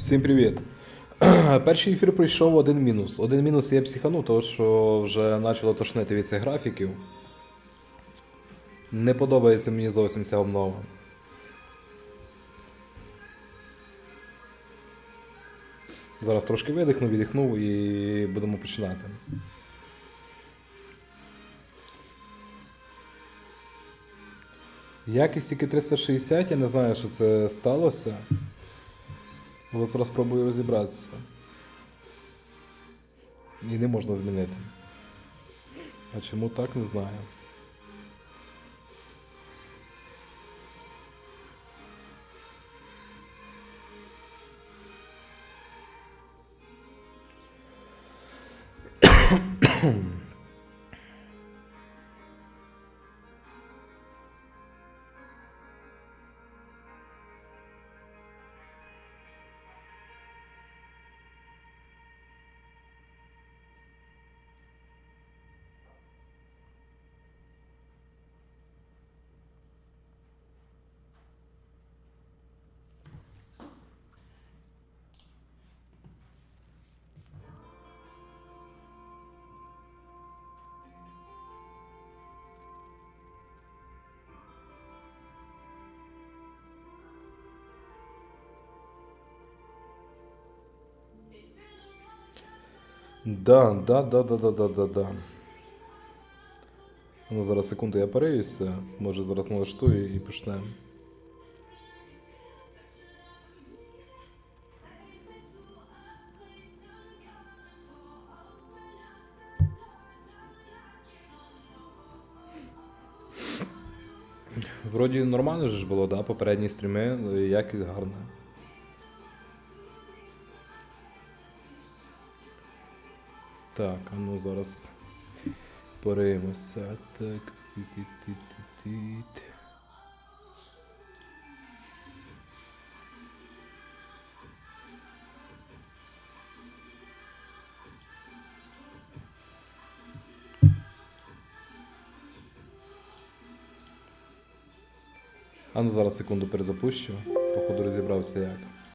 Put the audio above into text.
Всім привіт. Перший ефір пройшов один мінус. Один мінус я психанув, тому що вже почало тошнити від цих графіків. Не подобається мені зовсім ця обнова. Зараз трошки видихну, віддихну і будемо починати. Якість тільки 360, я не знаю, що це сталося. Але зараз спробую розібратися. І не можна змінити. А чому так, не знаю. Да, да, да, да, да, да, да, да. Ну, зараз секунду я переюся, може зараз налаштую і почнемо. Вроді нормально ж було, да? Попередні стріми, якість гарна. Так, а ну зараз пориємося. Так. А ну зараз секунду перезапущу. Походу розібрався як.